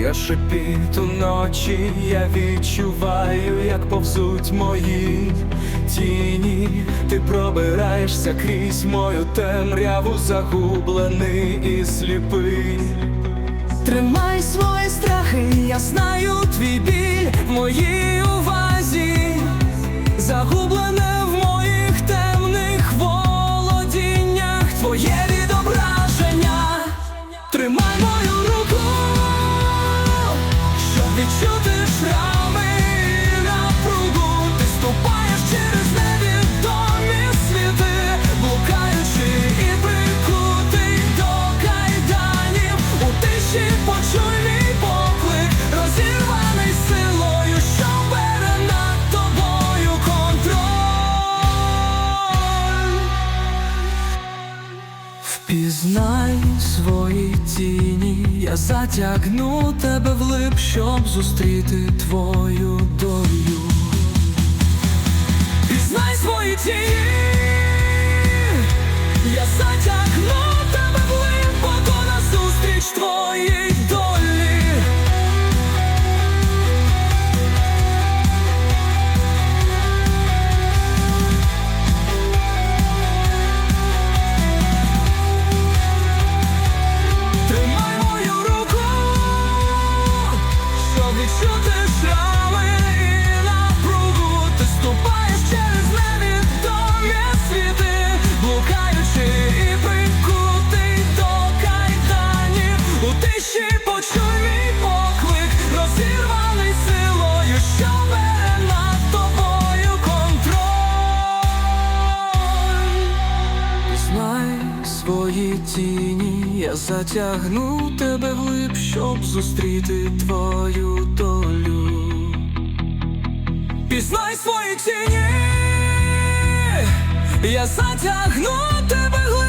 Я шепіт уночі, я відчуваю, як повзуть мої тіні. Ти пробираєшся крізь мою темряву, загублений і сліпий. Тримай свої страхи, я знаю твій біль в моїй увазі, загублене в моїх темних володіннях, твоє щоб Впізнай свої тіні, я затягну тебе вглиб, щоб зустріти твою долю. Пізнай свої тіні, тіні, я затягну тебе глиб, щоб зустріти твою долю. Пізнай свої тіні, я затягну тебе твою